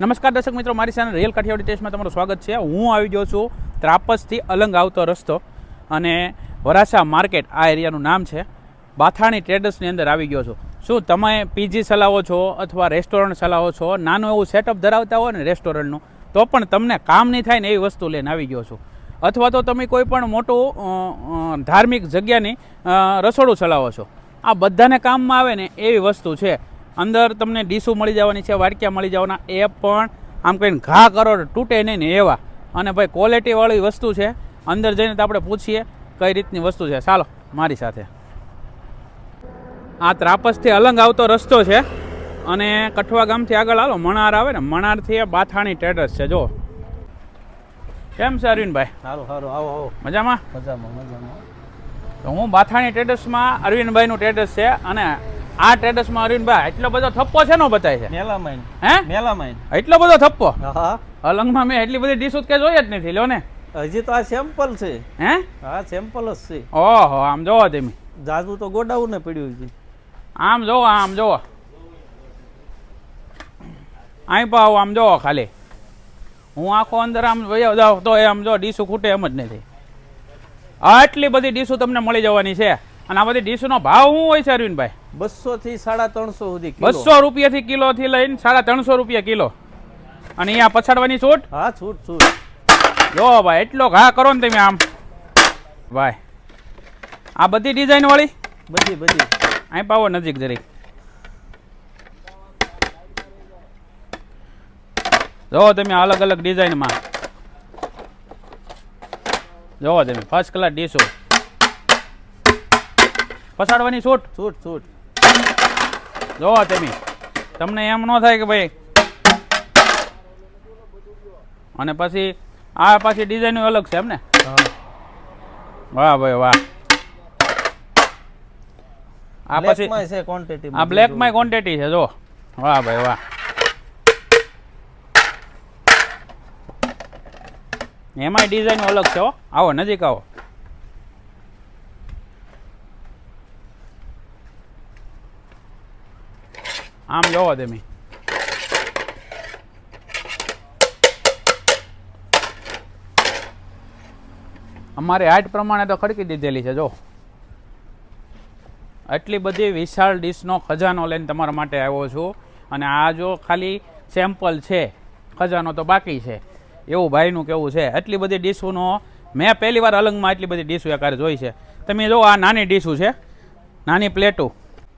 નમસ્કાર દર્શક મિત્રો, મારી સાથે રેલ કાઠિયાવાડી ટેસ્ટમાં તમારું સ્વાગત છે. હું આવી ગયો છું ત્રાપસથી અલંગ આવતો રસ્તો અને વરાછા માર્કેટ, આ એરિયાનું નામ છે. બાથાણી ટ્રેડર્સની અંદર આવી ગયો છું. શું તમે પીજી ચલાવો છો અથવા રેસ્ટોરન્ટ ચલાવો છો? નાનું એવું સેટઅપ ધરાવતા હોય ને રેસ્ટોરન્ટનું, તો પણ તમને કામ નહીં થાય ને એવી વસ્તુ લઈને આવી ગયો છું. અથવા તો તમે કોઈ પણ મોટું ધાર્મિક જગ્યાની રસોડું ચલાવો છો. આ બધાને કામમાં આવે ને એવી વસ્તુ છે. અંદર તમને ડીશું મળી જવાની છે વાટક્યા મળી જવાના એ પણ આમ કહીને ઘા કરો તૂટે નહીં ને એવા. અને ભાઈ ક્વોલિટીવાળી વસ્તુ છે. અંદર જઈને તો આપણે પૂછીએ કઈ રીતની વસ્તુ છે. ચાલો મારી સાથે. આ ત્રાપસથી અલંગ આવતો રસ્તો છે. અને કઠવા ગામથી આગળ આવો મણાર આવે ને મણારથી એ બાથાણી ટ્રેડર્સ છે જો કેમ છે અરવિંદભાઈ? સારું સારું આવો આવો. મજામાં? મજામાં મજામાં. તો હું બાથાણી ટ્રેડર્સમાં અરવિંદભાઈનું ટ્રેડર્સ છે અને આ ટ્રેડર્સમાં અરવિંદભાઈ એટલો બધો થપ્પો છે નો બતાય છે? મેલામાઈન હે? મેલામાઈન એટલો બધો થપ્પો? હા. અલંગમાં મેં એટલી બધી ડીશ કે જોઈ જ નથી લ્યો ને. હજી તો આ સેમ્પલ છે. હે? હા સેમ્પલ જ છે. ઓહો આમ જોવો તમે. જાજુ તો ગોડાઉન ને પડ્યું છે. આમ જોવો આમ જોવો. અહીં પાવ આમ જોવો ખાલી. હું આખો અંદર આમ વયો જાઉં તો એ આમ જો ડીશું ખૂટે એમ જ નથી. આટલી બધી ડીશું તમને મળી જવાની છે. અને આ બધી ડીશનો ભાવ શું હોય છે અરવિંદભાઈ? બસો થી સાડા ત્રણસો સુધી બસો રૂપિયાથી કિલો થી લઈને સાડા ત્રણસો રૂપિયા કિલો. અને અહીંયા પછાડવાની છૂટ? હા છૂટ છૂટ. જો ભાઈ એટલો ઘા કરો ને તમે આમ. ભાઈ આ બધી ડિઝાઇન વાળી? બધી બધી. અહીં પાવો નજીક જરીક. જો તમે અલગ અલગ ડિઝાઇનમાં જો તમે ફર્સ્ટ ક્લાસ ડીશો પછાડવાની છૂટ? છૂટ છૂટ. જોવા તમે. તમને એમ ન થાય કે ભાઈ. અને પછી આ પાછી ડિઝાઇન અલગ છે એમ ને? વાહ ભાઈ વાહ. આ પછી છે ક્વોન્ટિટી આ બ્લેકમાં ક્વોન્ટિટી છે જો વાહ ભાઈ વાહ. એમાંય ડિઝાઇન અલગ છે હો. આવો નજીક આવો. આમ જોવો તમે. અમારે હાઈટ પ્રમાણે તો ખડકી દીધેલી છે, જો. આટલી બધી વિશાળ ડીશનો ખજાનો લઈને તમારા માટે આવ્યો છું. અને આ જો ખાલી સેમ્પલ છે, ખજાનો તો બાકી છે. એવું ભાઈનું કેવું છે? આટલી બધી ડીશોનો મેં પહેલી વાર અલંગમાં આટલી બધી ડીશો એકારે જોઈ છે. તમે જો આ નાની ડીશું છે, નાની પ્લેટો.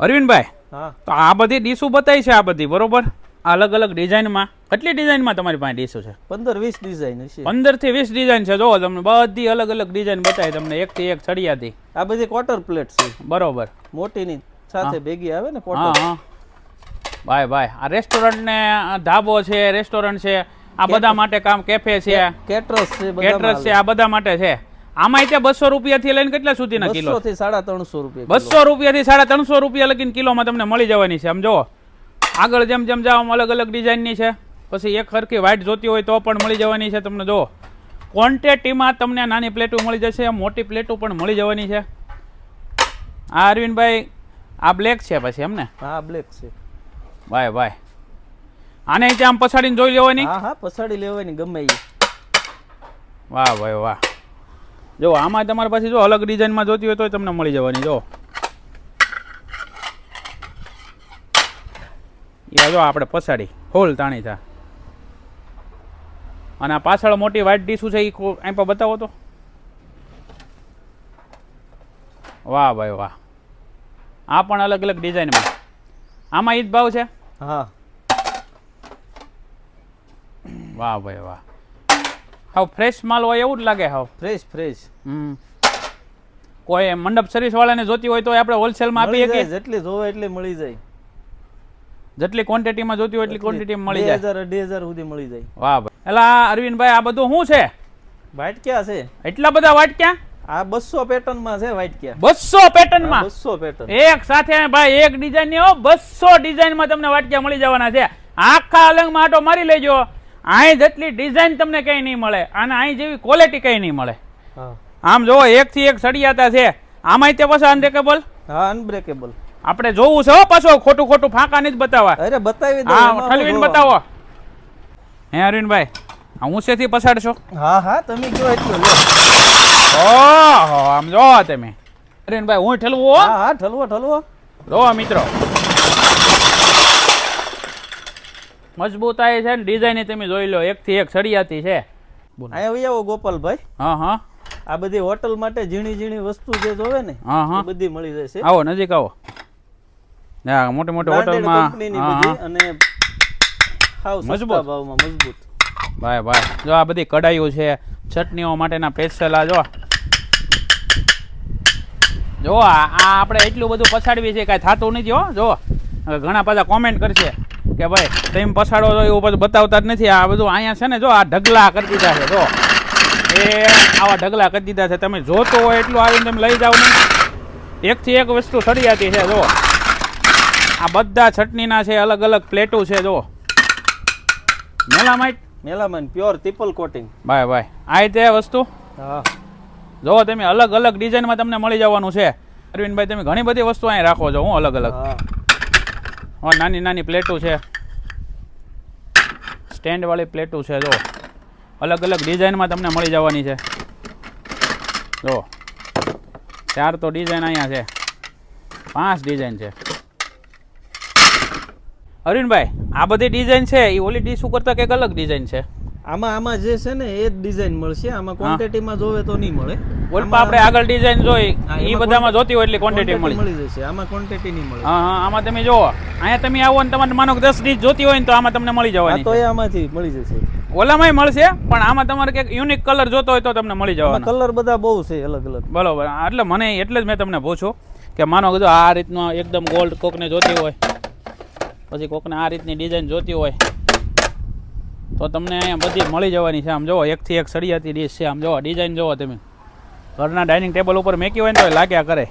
અરવિંદભાઈ તો આ બધી ડીશો બતાવી છે આ બધી બરોબર? આ અલગ અલગ ડિઝાઇનમાં. કેટલી ડિઝાઇનમાં તમારી પાસે ડીશો છે? પંદર વીસ ડિઝાઇન છે પંદરથી વીસ ડિઝાઇન છે. જો તમને બધી અલગ અલગ ડિઝાઇન બતાવી તમને એક થી એક ચડિયાથી. આ બધી ક્વાર્ટર પ્લેટ છે. બરોબર. મોટીની સાથે ભેગી આવે ને ક્વાર્ટર ભાઈ ભાઈ આ રેસ્ટોરન્ટ ને ધાબો છે રેસ્ટોરન્ટ છે. આ બધા માટે કામ કેફે છે. કેટરસ છે કેટરસ છે આ બધા માટે છે. આમાં ત્યાં બસો રૂપિયાથી લઈને કેટલા સુધીના કિલો? થી સાડા ત્રણસો રૂપિયા બસો રૂપિયાથી સાડા ત્રણસો રૂપિયા લગીને કિલોમાં તમને મળી જવાની છે. આમ જુઓ આગળ જેમ જેમ જાઓ અલગ અલગ ડિઝાઇનની છે. પછી એક સરખી વાઇટ જોતી હોય તો પણ મળી જવાની છે તમને. જુઓ ક્વોન્ટિટીમાં તમને નાની પ્લેટો મળી જશે મોટી પ્લેટો પણ મળી જવાની છે. આ અરવિંદભાઈ આ બ્લેક છે પછી એમને? હા બ્લેક છે. ભાઈ ભાઈ આને ત્યાં આમ પછાડીને જોઈ લેવાની? હા હા પછાડી લેવાની ગમે એ વાહ ભાઈ વાહ. જો આમાં તમારી પાસે જો અલગ ડિઝાઇનમાં જોતી હોય તો તમને મળી જવાની જો. એ જો આપણે પછાડી. હોલ તાણી થા. અને આ પાછળ મોટી વ્હાઈટ ડીશું છે એ અહીં પર બતાવો તો. વાહ ભાઈ વાહ. આ પણ અલગ અલગ ડિઝાઇનમાં આમાં એ જ ભાવ છે? હા. વાહ ભાઈ વાહ. હાવ ફ્રેશ માલ હોય એવું જ લાગે હાવ. ફ્રેશ ફ્રેશ હમ. કોઈ મંડપ સર્વિસ વાળાને જોતી હોય તો આપણે હોલસેલમાં મળી કે જેટલી જોવે એટલી મળી જાય. જેટલી ક્વોન્ટિટીમાં જોતી હોય એટલી ક્વોન્ટિટીમાં મળી જાય. 2000 2000 સુધી મળી જાય. વાહ ભાઈ. એલા અરવિંદભાઈ આ બધું શું છે? વાટક્યા છે. એટલા બધા વાટક્યા? આ બસો પેટર્નમાં છે વ્હાઈટ ક્યાં બસો પેટર્નમાં બસો પેટર્ન. એક સાથે ભાઈ એક ડિઝાઇનની હો ડિઝાઇનમાં તમને વાટક્યા મળી જવાના છે. આખા અલંગમાં આટો મારી લેજો. અહીં જેટલી ડિઝાઇન તમને કઈ નહીં મળે. અને અહીં જેવી ક્વોલિટી કઈ નહીં મળે. આમ જોવો એક થી એક સળિયાતા છે. આમાંય તે પાછા અનબ્રેકેબલ હા અનબ્રેકેબલ આપણે જોવું છે હો પાછો ખોટું ખોટું ફાંકા નહીં જ બતાવવા. અરે બતાવી દો હા ઠલવીને બતાવો. હે અરવિંદભાઈ આ ઊંચેથી પછાડશો? હા હા તમે જો એટલું ઓહો આમ જો તમે. અરવિંદભાઈ હું ઠલવું હા. હા ઠલવો ઠલવો. જો મિત્રો. મજબૂતાઈ છે ને ડિઝાઇન તમે જોઈ લો એકથી એક સળિયાતી છે. અહીંયા આવો ગોપાલભાઈ. હા હા. આ બધી હોટલ માટે ઝીણી ઝીણી વસ્તુ જે જોવે ને હા હા. બધી મળી જશે આવો નજીક આવો. હા મોટી મોટી હોટલમાં અને મજબૂત. ભાવમાં મજબૂત. ભાઈ ભાઈ. જો આ બધી કડાઈઓ છે ચટણીઓ માટેના પેસ્ટલા જો. જો આ આ આપણે એટલું બધું પછાડવી છે કાંઈ થતું નથી હો જો. ઘણા બધા કોમેન્ટ કરશે. કે ભાઈ તમે પછાડો છો એવું બધું બતાવતા જ નથી. આ બધું અહીંયા છે ને જો આ ઢગલા કરી દીધા છે જો. એ આવા ઢગલા કરી દીધા છે. તમે જોતો હોય એટલું આવીને તમે લઈ જાઓ ને. એકથી એક વસ્તુ સળિયાતી છે જો. આ બધા ચટણીના છે અલગ અલગ પ્લેટો છે જો. Melamine? Melamine pure triple coating ભાઈ ભાઈ આ તે વસ્તુ? હા. જો તમે અલગ અલગ ડિઝાઇનમાં તમને મળી જવાનું છે. અરવિંદભાઈ તમે ઘણી બધી વસ્તુ અહીં રાખો છો હું અલગ અલગ હા. નાની નાની પ્લેટો છે. સ્ટેન્ડવાળી પ્લેટો છે જો. અલગ અલગ ડિઝાઇનમાં તમને મળી જવાની છે. જો. ચાર તો ડિઝાઇન અહીંયા છે. પાંચ ડિઝાઇન છે. અરવિંદભાઈ આ બધી ડિઝાઇન છે? એ ઓલી ડીશ કરતા કંઈક અલગ ડિઝાઇન છે. આમાં આમાં જે છે ને એ જ ડિઝાઇન મળશે. આમાં ક્વોન્ટિટીમાં જોવે તો નહીં મળે. ઓલપા આપણે આગળ ડિઝાઇન જોઈ એ બધામાં જોતી હોય એટલી ક્વોન્ટિટી મળી. મળી જશે આમાં ક્વોન્ટિટી નહીં મળે. હા હા આમાં તમે જુઓ અહીંયા તમે આવો ને તમારે માનો કે દસ ડીશ જોતી હોય ને તો આમાં તમને મળી જવાની. તો એ આમાંથી મળી જશે. ઓલામાંય મળશે પણ આમાં તમારે કંઈક યુનિક કલર જોતો હોય તો તમને મળી જવાનો. કલર બધા બહુ છે અલગ અલગ. બરોબર એટલે મને એટલે જ મેં તમને પૂછું કે માનો કીધું આ રીતનો એકદમ ગોલ્ડ કોકને જોતી હોય પછી કોકને આ રીતની ડિઝાઇન જોતી હોય તો તમને અહીંયા બધી મળી જવાની છે. આમ જોવો એકથી એક સળિયાતી ડીશ છે. આમ જોવો ડિઝાઇન જુઓ તમે. ઘરના ડાઇનિંગ ટેબલ ઉપર મેકી હોય ને તો લાગ્યા કરે.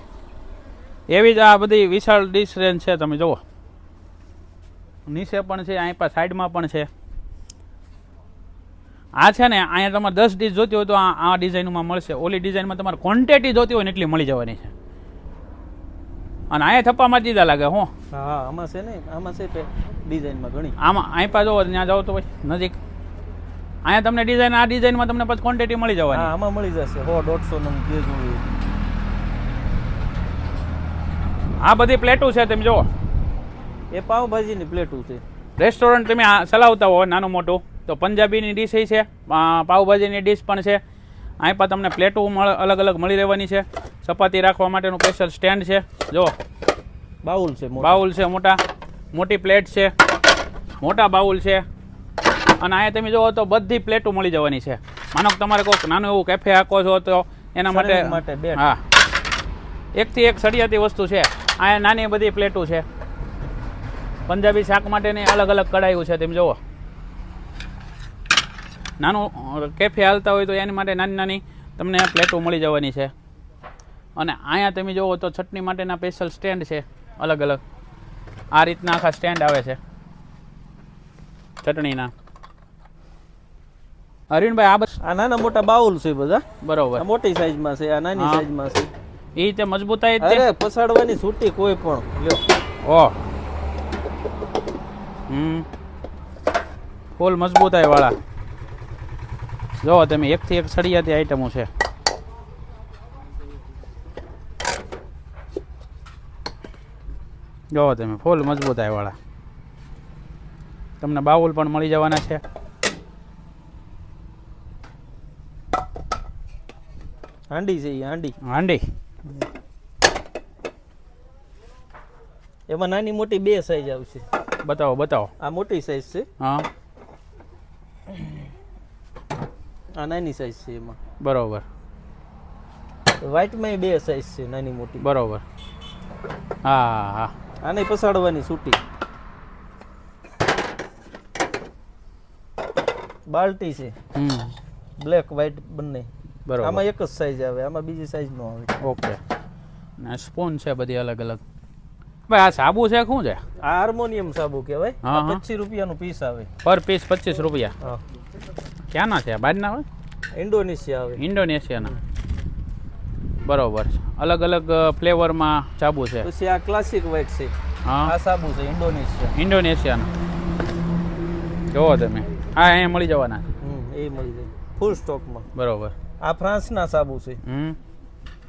એવી જ આ બધી વિશાળ ડિશ રેન્જ છે તમે જુઓ. નીચે પણ છે અહીં પાસે સાઈડમાં પણ છે. આ છે ને અહીંયા તમારે દસ ડીશ જોતી હોય તો આ આ ડિઝાઇનમાં મળશે. ઓલી ડિઝાઇનમાં તમારે ક્વોન્ટિટી જોતી હોય ને એટલી મળી જવાની છે. અને અહીંયા થપ્પામાં જ દીધા લાગે હું. હા હા આમાં છે ને આમાં છે ડિઝાઇનમાં ઘણી. આમાં અહીં પા જોવો ત્યાં જાઓ તો ભાઈ નજીક. અહીંયા તમને ડિઝાઇન આ ડિઝાઇનમાં તમને પછી ક્વોન્ટિટી મળી હા આમાં મળી જશે. હો દોઢસો નું જે જોઈએ. આ બધી પ્લેટો છે તમે જુઓ એ પાવભાજીની પ્લેટું છે. રેસ્ટોરન્ટ તમે ચલાવતા હો નાનું મોટું. તો પંજાબીની ડીશ એ છે પાવભાજીની ડીશ પણ છે. અહીં પણ તમને પ્લેટો અલગ અલગ મળી રહેવાની છે. ચપાતી રાખવા માટેનું સ્પેશિયલ સ્ટેન્ડ છે. જો. બાઉલ છે બાઉલ છે મોટા. મોટી પ્લેટ છે. મોટા બાઉલ છે. અને અહીંયા તમે જુઓ તો બધી પ્લેટો મળી જવાની છે. માનો કે તમારે કોઈક નાનું એવું કેફે આખો છો તો એના માટે હા. એકથી એક સળિયાતી વસ્તુ છે. અહીંયા નાની બધી પ્લેટો છે. પંજાબી શાક માટેની અલગ અલગ કડાઈઓ છે તમે જુઓ. નાનું કેફે હાલતા હોય તો એની માટે નાની નાની તમને પ્લેટો મળી જવાની છે. અને અહીંયા તમે જુઓ તો ચટણી માટેના સ્પેશિયલ સ્ટેન્ડ છે અલગ અલગ. આ રીતના આખા સ્ટેન્ડ આવે છે. ચટણીના. અરવિંદભાઈ આ આ નાના મોટા બાઉલ છે બધા. બરોબર. આ મોટી સાઈઝમાં છે આ નાની. સાઈઝમાં છે. એ રીતે મજબૂતાઈ અરે પસાડવાની છૂટી કોઈ પણ. લ્યો. ઓ. હમ. ફૂલ મજબૂતાઈ વાળા. જો તમે એકથી એક સળિયાતી આઈટમો છે. જો તમે ફૂલ મજબૂતાઈ વાળા. તમને બાઉલ પણ મળી જવાના છે. હાંડી છે હાંડી. હાંડી. એમાં નાની મોટી બે સાઈઝ આવશે બતાવો બતાવો. આ મોટી સાઈઝ છે. હા. આ નાની સાઈઝ છે એમાં. બરોબર. વ્હાઈટમાં બે સાઈઝ છે નાની મોટી. બરોબર. હા હા. આને પસાડવાની સૂટી. બાલ્ટી છે. હમ. બ્લેક વ્હાઈટ બંને. બરોબર. આમાં એક જ સાઈઝ આવે આમાં બીજી સાઈઝ નો આવે. ઓકે. ને સ્પોન છે બધી અલગ અલગ. ભાઈ આ સાબુ છે શું છે? આ હાર્મોનિયમ સાબુ કહેવાય. પચીસ રૂપિયાનું પીસ આવે. પર પીસ પચીસ રૂપિયા. હા. ક્યાંના છે? બહારના હોય? ઇન્ડોનેશિયા આવે. ઇન્ડોનેશિયાના. બરોબર છે. અલગ અલગ ફ્લેવરમાં સાબુ છે. પછી આ ક્લાસિક વ્હાઈટ છે. હા. આ સાબુ છે ઇન્ડોનેશિયા. ઇન્ડોનેશિયાના. જોવો તમે. હા અહીંયા મળી જવાના. હમ એ મળી જાય. ફૂલ સ્ટોકમાં બરોબર. આ ફ્રાન્સના સાબુ છે. હમ.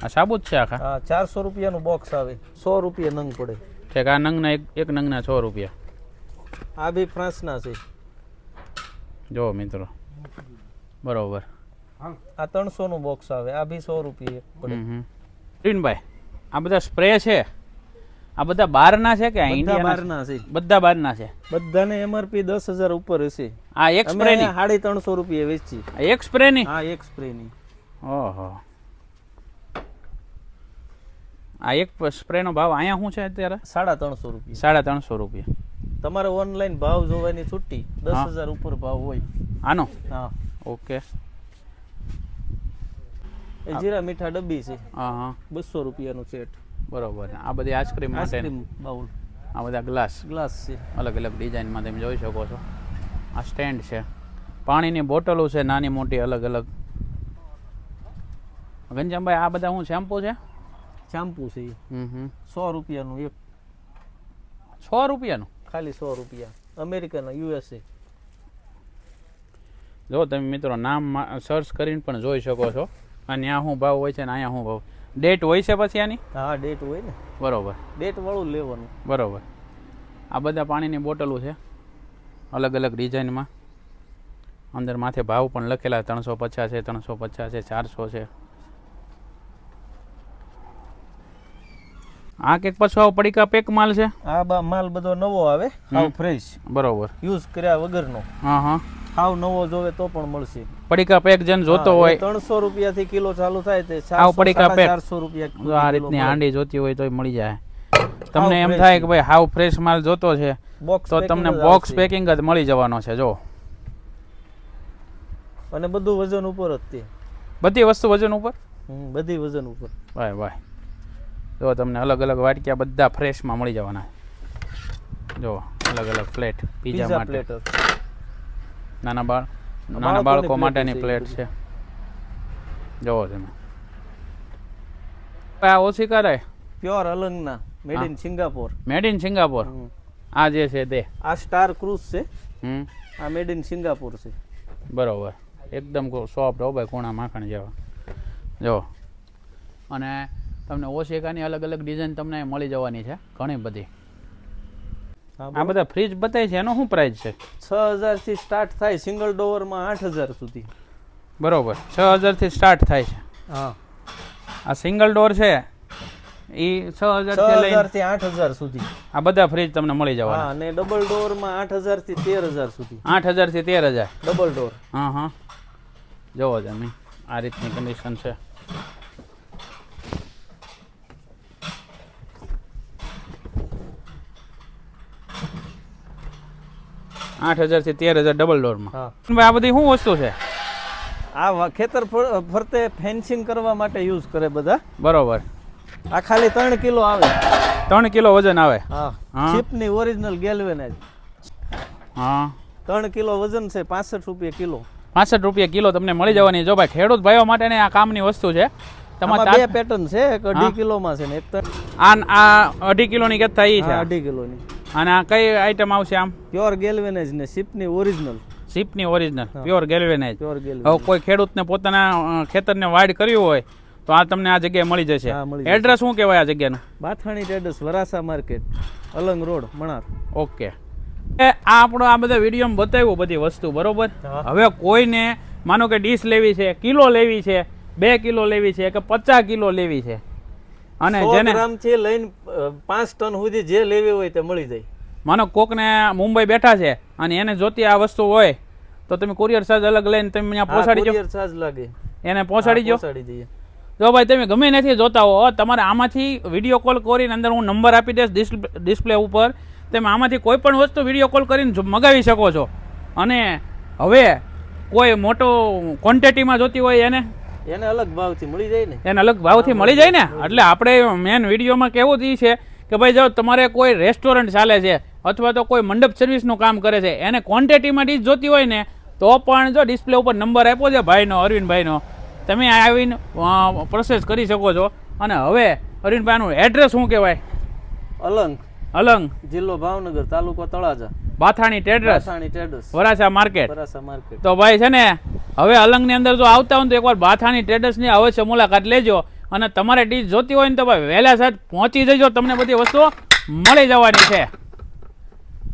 આ સાબુ જ છે આખા? હા ચારસો રૂપિયાનું બોક્સ આવે. સો રૂપિયા નંગ પડે. ઠીક આ નંગના એક એક નંગના છો રૂપિયા. આ બી ફ્રાન્સના છે. જો મિત્રો બરોબર. આ ત્રણસો નું બોક્સ આવે. આ બી સો રૂપિયા પડે. હમ હમ. આ બધા સ્પ્રે છે? આ બધા બહારના છે કે બધા ઇન્ડિયાના બહારના છે? બધા બહારના છે? બધાને એમઆરપી દસ હજાર ઉપર હશે. આ એક સ્પ્રેની સાડી ત્રણસો રૂપિયા વેચી. આ એક સ્પ્રેની હા એક સ્પ્રે ની. ઓહો. આ એક સ્પ્રેનો ભાવ અહીંયા શું છે અત્યારે? સાડા ત્રણસો રૂપિયા. સાડા ત્રણસો રૂપિયા. તમારે ઓનલાઈન ભાવ જોવાની છુટ્ટી દસ હજાર ઉપર ભાવ હોય. આનો? હા. ઓકે. એ જીરા મીઠા ડબ્બી છે. હા હા. બસો રૂપિયાનું સેટ. બરોબર. આ બધી આઈસ્ક્રીમ માટે? Ice cream bowl. આ બધા ગ્લાસ? ગ્લાસ છે. અલગ અલગ ડિઝાઇનમાં તમે જોઈ શકો છો. આ સ્ટેન્ડ છે. પાણીની બોટલો છે નાની મોટી અલગ અલગ. ઘનશ્યામભાઈ આ બધા હું શેમ્પુ છે? શેમ્પુ છે સો રૂપિયાનું એક. છ રૂપિયાનું? ખાલી સો રૂપિયા. અમેરિકાના યુએસએ. જો તમે મિત્રો નામ સર્ચ કરીને પણ જોઈ શકો છો. અને ત્યાં શું ભાવ હોય છે ને અહીંયા શું ભાવ. ડેટ હોય છે પછી આની? હા ડેટ હોય ને. બરોબર. ડેટ વાળું લેવાનું. બરોબર. આ બધા પાણીની બોટલો છે. અલગ અલગ ડિઝાઇનમાં અંદર માથે ભાવ પણ લખેલા ત્રણસો પચાસ છે ત્રણસો પચાસ છે ચારસો છે. આ કેક પાછો આવો પડીકા પેક માલ છે? આ બા માલ બધો નવો આવે હાવ ફ્રેશ બરોબર. યુઝ કર્યા વગરનો. હા હા. હાવ નવો જોવે તો પણ મળશે. પડીકા પેક જેન જોતો હોય. ત્રણસો રૂપિયા થી કિલો ચાલુ થાય તે હાવ પડીકા પેક. 400 રૂપિયા આ રીતની હાંડી જોતી હોય તોય મળી જાય. તમને એમ થાય કે ભાઈ હાવ ફ્રેશ માલ જોતો છે બોક્સ તો તમને બોક્સ પેકિંગ જ મળી જવાનો છે જો. અને બધું વજન ઉપર જ તે. બધી વસ્તુ વજન ઉપર? બધી વજન ઉપર. બાય ભાઈ જો તમને અલગ અલગ વાટક્યા બધા ફ્રેશમાં મળી જવાના. જો અલગ અલગ પ્લેટ પીઝા માટે. નાના બાળ નાના બાળકો માટેની પ્લેટ છે. જોવો તમે. આ ઓછી કરાય. Pure અલંગના made in Singapore made in Singapore આ જે છે તે. આ સ્ટાર ક્રૂઝ છે. હમ. આ મેડ ઇન સિંગાપોર છે. બરોબર. એકદમ સોફ્ટ હો ભાઈ ખૂણા માખણ જેવા. જો. અને તમને ઓશેકાની અલગ અલગ ડિઝાઇન તમને મળી જવાની છે ઘણી બધી. આ બધા ફ્રીજ બતાય છે એનો શું પ્રાઇસ છે? છ હજારથી સ્ટાર્ટ થાય સિંગલ ડોવરમાં આઠ હજાર સુધી. બરોબર છ હજારથી સ્ટાર્ટ થાય છે. હા. આ સિંગલ ડોર છે એ છ હજારથી આઠ હજાર સુધી. આ બધા ફ્રીજ તમને મળી જવા જવાના અને ડબલ ડોરમાં આઠ હજારથી તેર હજાર સુધી. આઠ હજારથી તેર હજાર. ડબલ ડોર હા હા. જોવો તમે આ રીતની કન્ડિશન છે. આઠ હજારથી તેર હજાર ડબલ ડોરમાં ભાઈ આ બધી શું વસ્તુ છે? આ ખેતર ફરતે ફેન્સિંગ કરવા માટે યુઝ કરે બધા. બરોબર. આ ખાલી ત્રણ કિલો આવે. ત્રણ કિલો વજન આવે. ચીપની ઓરિજિનલ ગેલ્વેનાઇઝ હા. ત્રણ કિલો વજન છે પાસઠ રૂપિયા કિલો. પાસઠ રૂપિયા કિલો તમને મળી જવાની. જો ભાઈ ખેડૂત ભાઈઓ માટેની આ કામની વસ્તુ છે. તમારે બે પેટર્ન છે એક અઢી કિલોમાં છે ને એક આ આ અઢી કિલોની કેત થાય છે. અઢી કિલોની. અને આ કઈ આઈટમ આવશે આમ? પ્યોર ગેલ્વેનાઇઝ ને શિપની ઓરિજિનલ સીપની ઓરિજિનલ પ્યોર ગેલ્વેનાઇઝ પ્યોર હવે કોઈ ખેડૂતને પોતાના ખેતરને વાડ કર્યું હોય તો આ તમને આ જગ્યાએ મળી જશે. એડ્રેસ શું કહેવાય આ જગ્યાનું? Bathani traders Varasa market Alang road Manar. Okay. એ આ આપણો આ બધા વિડીયોમાં બતાવ્યું બધી વસ્તુ બરોબર? હવે કોઈને માનો કે ડીશ લેવી છે કિલો લેવી છે બે કિલો લેવી છે કે પચાસ કિલો લેવી છે? અને જેને ગ્રામ છે લઈને પાંચ ટન સુધી જે લેવી હોય તે મળી જાય. માનો કોકને મુંબઈ બેઠા છે અને એને જોતી આ વસ્તુ હોય તો તમે કુરિયર ચાર્જ અલગ લઈને તમે અહીંયા પહોંચાડી જો કુરિયર ચાર્જ લાગે. એને પહોંચાડી જો પહોંચાડી દઈએ. જો ભાઈ તમે ગમે નથી જોતા હો તમારે આમાંથી વીડિયો કોલ કરીને અંદર હું નંબર આપી દઈશ ડિસ્પ્લે ઉપર. તમે આમાંથી કોઈ પણ વસ્તુ વીડિયો કોલ કરીને મગાવી શકો છો. અને હવે કોઈ મોટો ક્વોન્ટિટીમાં જોતી હોય એને એને અલગ ભાવથી મળી જાય ને. એને અલગ ભાવથી મળી જાય ને? એટલે આપણે મેન વિડીયોમાં કેવું જ છે કે ભાઈ જો તમારે કોઈ રેસ્ટોરન્ટ ચાલે છે અથવા તો કોઈ મંડપ સર્વિસનું કામ કરે છે એને ક્વોન્ટિટીમાં ડીશ જોતી હોય ને તો પણ જો ડિસ્પ્લે ઉપર નંબર આપ્યો છે ભાઈનો અરવિંદભાઈનો તમે આવીને પ્રોસેસ કરી શકો છો. અને હવે અરવિંદભાઈનું એડ્રેસ શું કહેવાય? અલંગ અલંગ. જિલ્લો ભાવનગર તાલુકો Talaja. Bathani traders. Rasani traders. Varachha market. Varachha market. તો ભાઈ છે ને હવે અલંગની અંદર જો આવતા હોય ને તો એકવાર બાથાણી ટ્રેડર્સની અવશ્ય મુલાકાત લેજો અને તમારે ડીશ જોતી હોય ને તો ભાઈ વહેલા સાથ પહોંચી જજો તમને બધી વસ્તુઓ મળી જવાની છે.